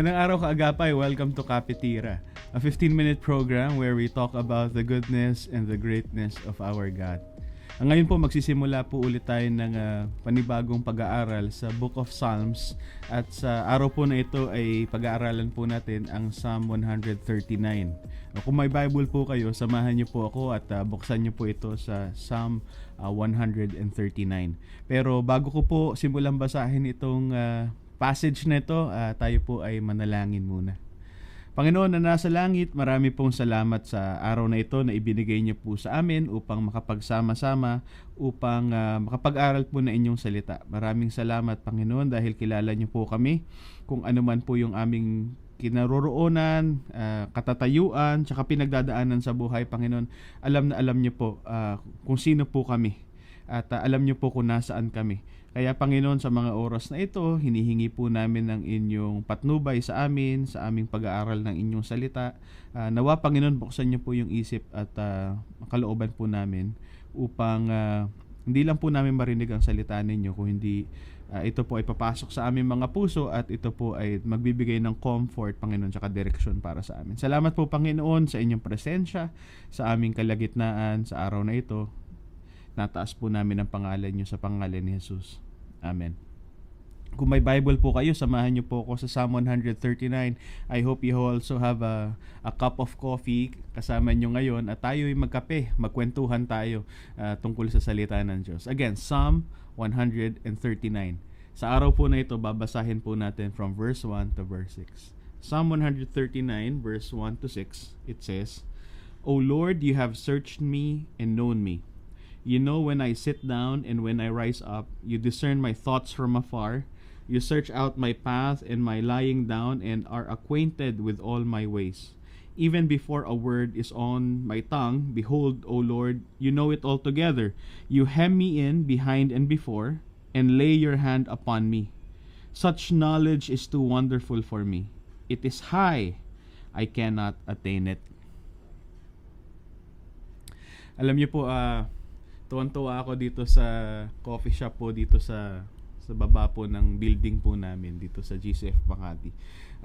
Magandang araw kaagapay. Welcome to Kapitira, a 15-minute program where we talk about the goodness and the greatness of our God. Ang ngayon po magsisimula po ulit tayo ng ah, panibagong pag-aaral sa Book of Psalms at sa araw po na ito ay pag-aaralan po natin ang Psalm 139. O, Kung may Bible po kayo, samahan niyo po ako at ah, buksan niyo po ito sa Psalm ah, 139. Pero bago ko po simulang basahin itong ah, passage na ito, ah, tayo po ay manalangin muna. Panginoon na nasa langit, marami pong salamat sa araw na ito na ibinigay niyo po sa amin upang makapagsama-sama, upang ah, makapag-aral po na inyong salita. Maraming salamat Panginoon dahil kilala niyo po kami kung ano man po yung aming kinaroroonan, ah, katatayuan, tsaka pinagdadaanan sa buhay Panginoon. Alam na alam niyo po ah, kung sino po kami at ah, alam niyo po kung nasaan kami. Kaya Panginoon sa mga oras na ito, hinihingi po namin ng inyong patnubay sa amin, sa aming pag-aaral ng inyong salita. Ah, nawa Panginoon, buksan niyo po yung isip at ah, kalooban po namin upang ah, hindi lang po namin marinig ang salita ninyo kung hindi ah, ito po ay papasok sa aming mga puso at ito po ay magbibigay ng comfort, Panginoon, tsaka direksyon para sa amin. Salamat po, Panginoon, sa inyong presensya, sa aming kalagitnaan sa araw na ito. Nataas po namin ang pangalan nyo sa pangalan ni Jesus. Amen. Kung may Bible po kayo, samahan niyo po ako sa Psalm 139. I hope you also have a, a cup of coffee kasama niyo ngayon at tayo ay magkape, magkwentuhan tayo ah, tungkol sa salita ng Diyos. Again, Psalm 139. Sa araw po na ito, babasahin po natin from verse 1 to verse 6. Psalm 139 verse 1 to 6, it says, O Lord, you have searched me and known me. You know when I sit down and when I rise up. You discern my thoughts from afar. You search out my path and my lying down and are acquainted with all my ways. Even before a word is on my tongue, behold, O Lord, you know it altogether. You hem me in behind and before, and lay your hand upon me. Such knowledge is too wonderful for me. It is high, I cannot attain it. Alam niyo po, ah, tuwan-tuwa ako dito sa coffee shop po dito sa sa baba po ng building po namin dito sa GCF Makati.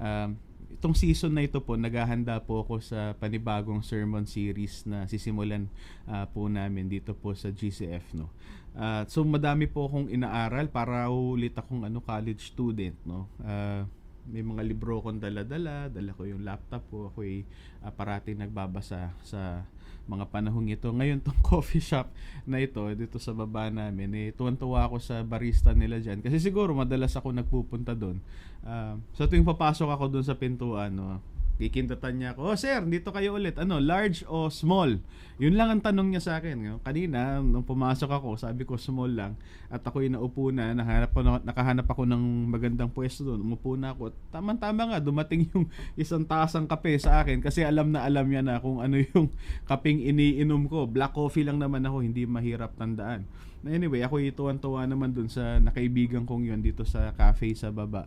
Um, itong season na ito po, naghahanda po ako sa panibagong sermon series na sisimulan ah, po namin dito po sa GCF no. Ah, so madami po akong inaaral para ulit akong ano college student no. Ah, may mga libro akong dala-dala, dala ko yung laptop ko, ako'y ah, parating nagbabasa sa mga panahong ito. Ngayon tong coffee shop na ito dito sa baba namin, eh, tuwan-tuwa ako sa barista nila dyan. Kasi siguro madalas ako nagpupunta doon. Ah, sa tuwing papasok ako doon sa pintuan, no, kikindatan niya ako, oh sir, dito kayo ulit. Ano, large o small? Yun lang ang tanong niya sa akin. Kanina, nung pumasok ako, sabi ko small lang. At ako'y naupo na, nakahanap, ako, nakahanap ako ng magandang pwesto doon. Umupo na ako. Tama-tama nga, dumating yung isang tasang kape sa akin kasi alam na alam niya na kung ano yung kapeng iniinom ko. Black coffee lang naman ako, hindi mahirap tandaan. Anyway, ako ituwan-tuwa naman dun sa nakaibigan kong yun dito sa cafe sa baba.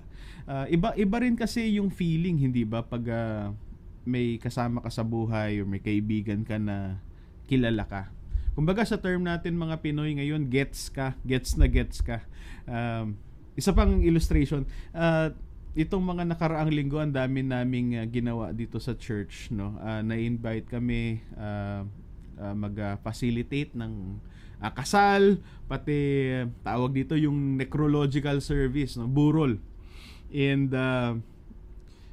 Ah, iba iba rin kasi yung feeling, hindi ba pag ah, may kasama ka sa buhay or may kaibigan ka na kilala ka. Kumbaga sa term natin mga Pinoy ngayon, gets ka, gets na gets ka. Um, isa pang illustration, ah, itong mga nakaraang linggo ang dami naming ah, ginawa dito sa church no Ah, na-invite kami ah, ah, mag-facilitate ng ah, kasal pati ah, tawag dito yung necrological service no burol and ah,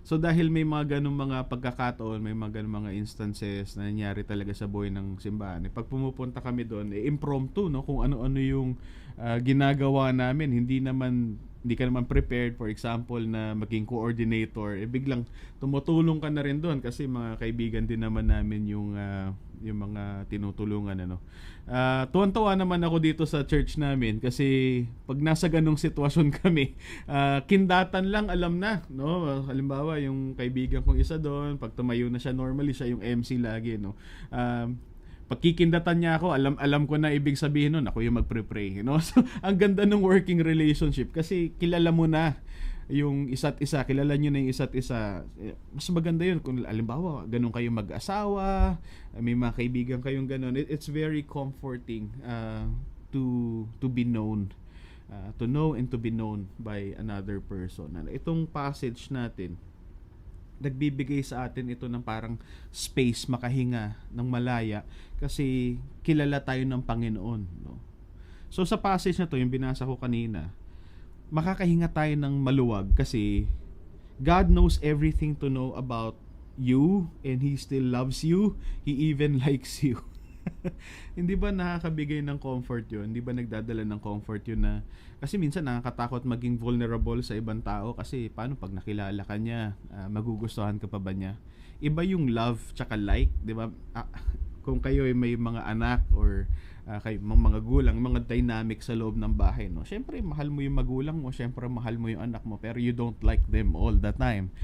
So dahil may mga ganung mga pagkakataon, may mga ganung mga instances na nangyari talaga sa buhay ng simbahan. Eh, pag pumupunta kami doon, eh, impromptu no kung ano-ano yung ah, ginagawa namin, hindi naman hindi ka naman prepared for example na maging coordinator, eh biglang tumutulong ka na rin doon kasi mga kaibigan din naman namin yung ah, yung mga tinutulungan ano. Ah, tuwan-tuwa naman ako dito sa church namin kasi pag nasa ganong sitwasyon kami, ah, kindatan lang alam na, no? Halimbawa, yung kaibigan kong isa doon, pag tumayo na siya normally, siya yung MC lagi, no? Um, pagkikindatan niya ako, alam alam ko na ibig sabihin nun, ako yung magpre-pray, no? So, ang ganda ng working relationship kasi kilala mo na yung isa't isa, kilala nyo na yung isa't isa. Eh, Mas maganda yun kung alimbawa, ganun kayo mag-asawa, may mga kaibigan kayong ganun. It, it's very comforting uh, to to be known. Uh, to know and to be known by another person. Ano, Itong passage natin, nagbibigay sa atin ito ng parang space, makahinga ng malaya kasi kilala tayo ng Panginoon. No? So sa passage na to, yung binasa ko kanina, makakahinga tayo ng maluwag kasi God knows everything to know about you and He still loves you. He even likes you. hindi ba nakakabigay ng comfort yun? Hindi ba nagdadala ng comfort yun na kasi minsan nakakatakot maging vulnerable sa ibang tao kasi paano pag nakilala ka niya, uh, magugustuhan ka pa ba niya? Iba yung love tsaka like, 'di ba? Ah, kung kayo ay may mga anak or uh, kay mga, gulang, mga dynamic sa loob ng bahay, no. Syempre mahal mo yung magulang mo, syempre mahal mo yung anak mo, pero you don't like them all the time.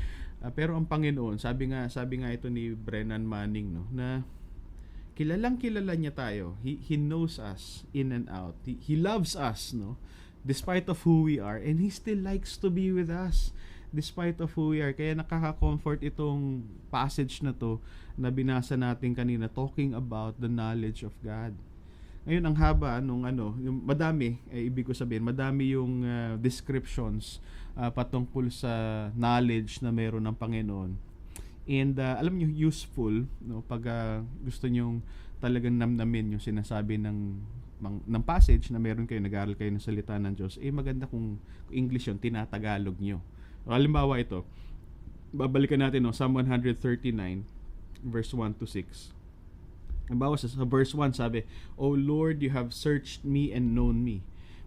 Uh, pero ang Panginoon, sabi nga, sabi nga ito ni Brennan Manning, no, na kilalang kilala niya tayo. He, he knows us in and out. He, he loves us, no? Despite of who we are. And He still likes to be with us. Despite of who we are. Kaya nakaka-comfort itong passage na to na binasa natin kanina talking about the knowledge of God. Ngayon, ang haba nung ano, yung madami, eh, ibig ko sabihin, madami yung uh, descriptions uh, patungkol sa knowledge na meron ng Panginoon And uh, alam niyo useful no pag uh, gusto niyo talagang namnamin yung sinasabi ng ng, passage na meron kayo nag-aaral kayo ng salita ng Diyos, eh maganda kung English yun, tinatagalog niyo. Halimbawa ito, babalikan natin no, Psalm 139 verse 1 to 6. Halimbawa sa, sa verse 1 sabi, O Lord, you have searched me and known me.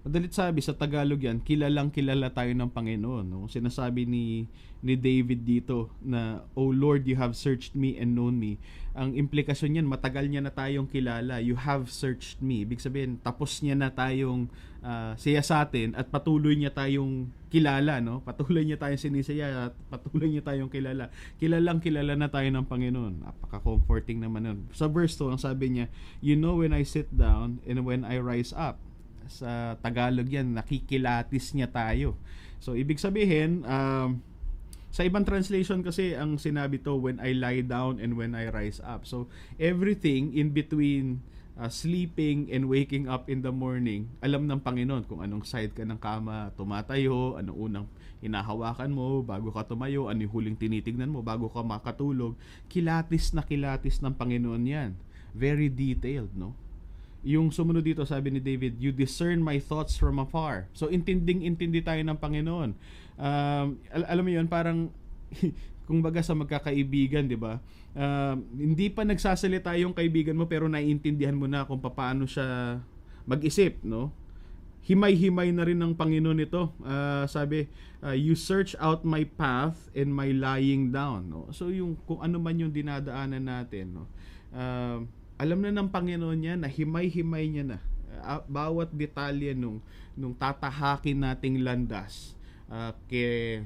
Madalit sabi sa Tagalog yan, kilalang kilala tayo ng Panginoon. No? Sinasabi ni, ni David dito na, O Lord, you have searched me and known me. Ang implikasyon niyan, matagal niya na tayong kilala. You have searched me. Ibig sabihin, tapos niya na tayong uh, siya sa atin at patuloy niya tayong kilala. No? Patuloy niya tayong sinisaya at patuloy niya tayong kilala. Kilalang kilala na tayo ng Panginoon. Napaka-comforting naman nun. Sa verse 2, ang sabi niya, You know when I sit down and when I rise up sa Tagalog yan, nakikilatis niya tayo. So, ibig sabihin, um, sa ibang translation kasi ang sinabi to when I lie down and when I rise up. So everything in between uh, sleeping and waking up in the morning, alam ng Panginoon kung anong side ka ng kama tumatayo, anong unang hinahawakan mo bago ka tumayo, ano yung huling tinitignan mo bago ka makatulog. Kilatis na kilatis ng Panginoon yan. Very detailed, no? Yung sumunod dito, sabi ni David, you discern my thoughts from afar. So, intinding-intindi tayo ng Panginoon. Um, al- alam mo yun, parang, kung baga sa magkakaibigan, di ba? Uh, hindi pa nagsasalita yung kaibigan mo, pero naiintindihan mo na kung paano siya mag-isip, no? himay-himay na rin ng Panginoon ito. Uh, sabi, uh, you search out my path and my lying down. No? So yung kung ano man yung dinadaanan natin, no? Uh, alam na ng Panginoon niya na himay-himay niya na uh, bawat detalye nung nung tatahakin nating landas uh,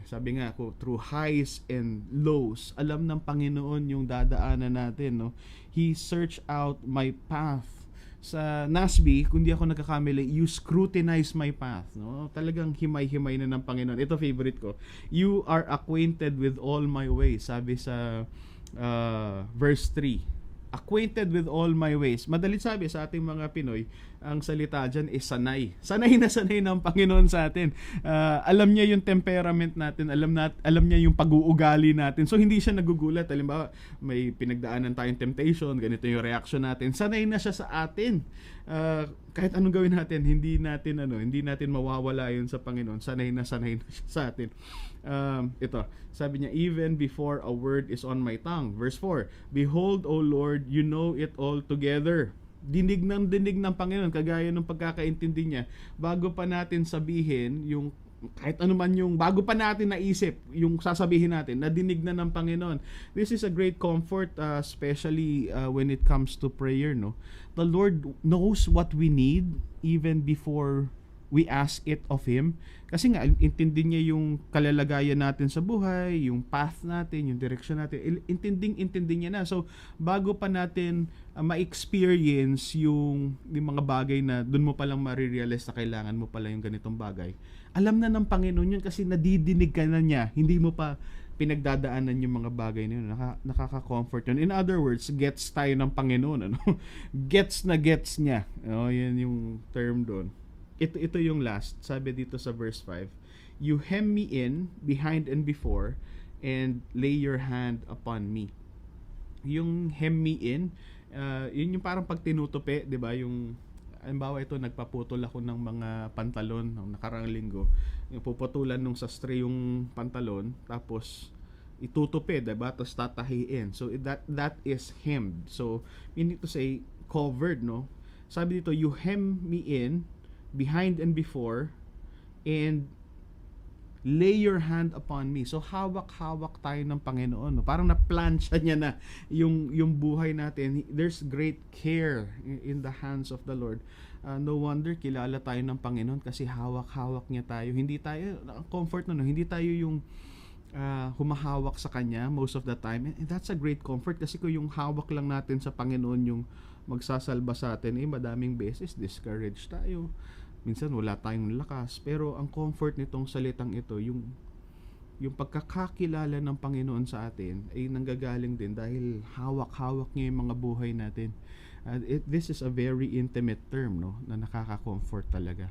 sabi nga ko through highs and lows alam ng Panginoon yung dadaanan natin no he search out my path sa Nasby, kung di ako nagkakamali, you scrutinize my path. No? Talagang himay-himay na ng Panginoon. Ito favorite ko. You are acquainted with all my ways. Sabi sa uh, verse 3 acquainted with all my ways. Madalit sabi sa ating mga Pinoy, ang salita dyan is sanay. Sanay na sanay ng Panginoon sa atin. Uh, alam niya yung temperament natin, alam, nat, alam niya yung pag-uugali natin. So hindi siya nagugulat. Halimbawa, may pinagdaanan tayong temptation, ganito yung reaction natin. Sanay na siya sa atin. Uh, kahit anong gawin natin, hindi natin ano, hindi natin mawawala yun sa Panginoon. Sanay na sanay na siya sa atin. Um, ito, sabi niya, even before a word is on my tongue. Verse 4, Behold, O Lord, you know it all together. Dinig ng dinig ng Panginoon, kagaya ng pagkakaintindi niya, bago pa natin sabihin yung kahit ano man yung bago pa natin naisip yung sasabihin natin nadinig na ng Panginoon. This is a great comfort uh, especially uh, when it comes to prayer no? The Lord knows what we need even before we ask it of Him. Kasi nga, intindi niya yung kalalagayan natin sa buhay, yung path natin, yung direction natin. Intinding-intindi niya na. So, bago pa natin uh, ma-experience yung, yung mga bagay na doon mo palang marirealize na kailangan mo pala yung ganitong bagay, alam na ng Panginoon yun kasi nadidinig ka na niya. Hindi mo pa pinagdadaanan yung mga bagay na yun. Naka, nakaka-comfort yun. In other words, gets tayo ng Panginoon. Ano? gets na gets niya. Oh, yan yung term doon ito, ito yung last. Sabi dito sa verse 5, You hem me in behind and before, and lay your hand upon me. Yung hem me in, uh, yun yung parang pag tinutupi, 'di ba? Yung halimbawa ito nagpaputol ako ng mga pantalon ng nakarang linggo. Yung puputulan nung sastre yung pantalon tapos itutupi, 'di ba? Tapos tatahiin. So that that is hemmed. So meaning to say covered, no? Sabi dito, you hem me in behind and before and lay your hand upon me. So hawak-hawak tayo ng Panginoon. No? Parang na-plancha niya na yung yung buhay natin. There's great care in, the hands of the Lord. Uh, no wonder kilala tayo ng Panginoon kasi hawak-hawak niya tayo. Hindi tayo comfort no, no hindi tayo yung uh, humahawak sa kanya most of the time. And that's a great comfort kasi kung yung hawak lang natin sa Panginoon yung magsasalba sa atin, eh madaming beses discouraged tayo minsan wala tayong lakas pero ang comfort nitong salitang ito yung yung pagkakakilala ng Panginoon sa atin ay nanggagaling din dahil hawak-hawak niya yung mga buhay natin. Uh, it, this is a very intimate term no na nakaka-comfort talaga.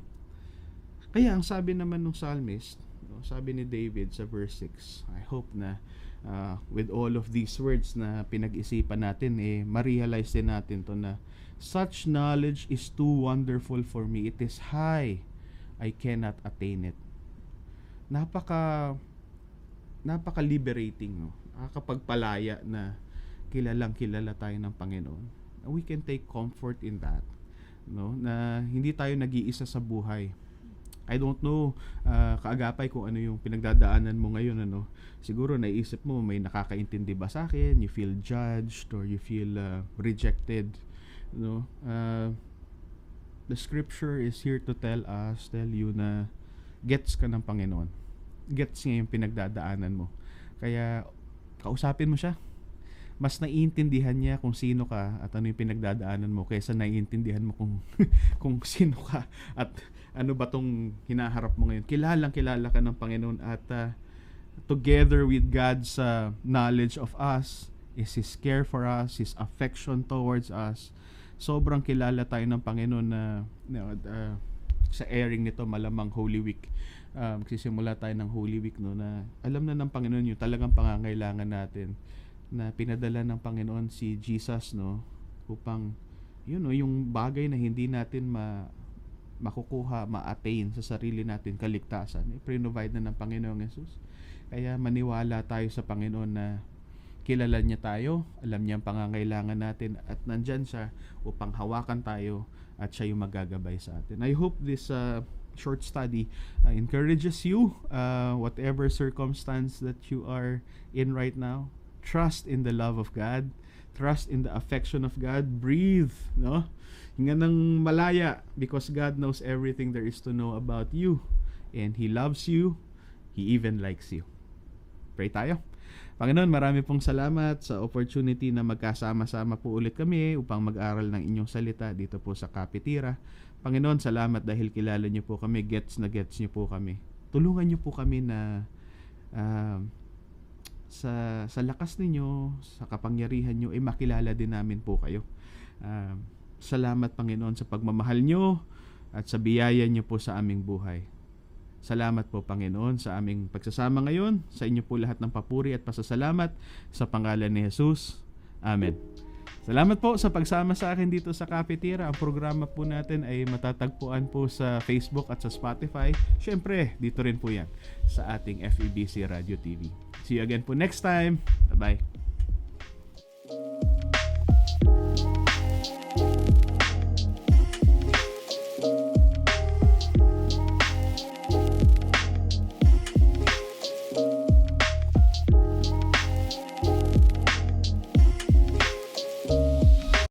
Kaya ang sabi naman ng psalmist, no, sabi ni David sa verse 6, I hope na uh, with all of these words na pinag-isipan natin eh ma-realize din natin to na Such knowledge is too wonderful for me. It is high. I cannot attain it. Napaka napaka liberating no. Nakakapagpalaya na kilalang kilala tayo ng Panginoon. We can take comfort in that. No, na hindi tayo nag-iisa sa buhay. I don't know uh, kaagapay kung ano yung pinagdadaanan mo ngayon ano. Siguro naisip mo may nakakaintindi ba sa akin, you feel judged or you feel uh, rejected no? Uh, the scripture is here to tell us tell you na gets ka ng Panginoon. Gets niya yung pinagdadaanan mo. Kaya kausapin mo siya. Mas naiintindihan niya kung sino ka at ano yung pinagdadaanan mo kaysa naiintindihan mo kung kung sino ka at ano ba tong hinaharap mo ngayon? Kilalang kilala ka ng Panginoon at uh, together with God's uh, knowledge of us is His care for us His affection towards us. Sobrang kilala tayo ng Panginoon na know, uh, sa airing nito malamang Holy Week. Uh, magsisimula tayo ng Holy Week no na alam na ng Panginoon yung talagang pangangailangan natin na pinadala ng Panginoon si Jesus no upang yun no yung bagay na hindi natin ma makukuha, ma-attain sa sarili natin kaligtasan, eh, provide na ng Panginoong Yesus. Kaya maniwala tayo sa Panginoon na kilala niya tayo, alam niya ang pangangailangan natin at nandyan siya upang hawakan tayo at siya yung magagabay sa atin. I hope this uh, short study uh, encourages you uh, whatever circumstance that you are in right now. Trust in the love of God. Trust in the affection of God. Breathe, no? Hinga ng malaya because God knows everything there is to know about you. And He loves you. He even likes you. Pray tayo. Panginoon, marami pong salamat sa opportunity na magkasama-sama po ulit kami upang mag-aral ng inyong salita dito po sa Kapitira. Panginoon, salamat dahil kilala niyo po kami, gets na gets niyo po kami. Tulungan niyo po kami na uh, sa sa lakas ninyo, sa kapangyarihan niyo ay makilala din namin po kayo. Uh, salamat Panginoon sa pagmamahal niyo at sa biyaya niyo po sa aming buhay. Salamat po Panginoon sa aming pagsasama ngayon. Sa inyo po lahat ng papuri at pasasalamat sa pangalan ni Jesus. Amen. Salamat po sa pagsama sa akin dito sa Kapitira. Ang programa po natin ay matatagpuan po sa Facebook at sa Spotify. Siyempre, dito rin po yan sa ating FEBC Radio TV. See you again po next time. Bye-bye.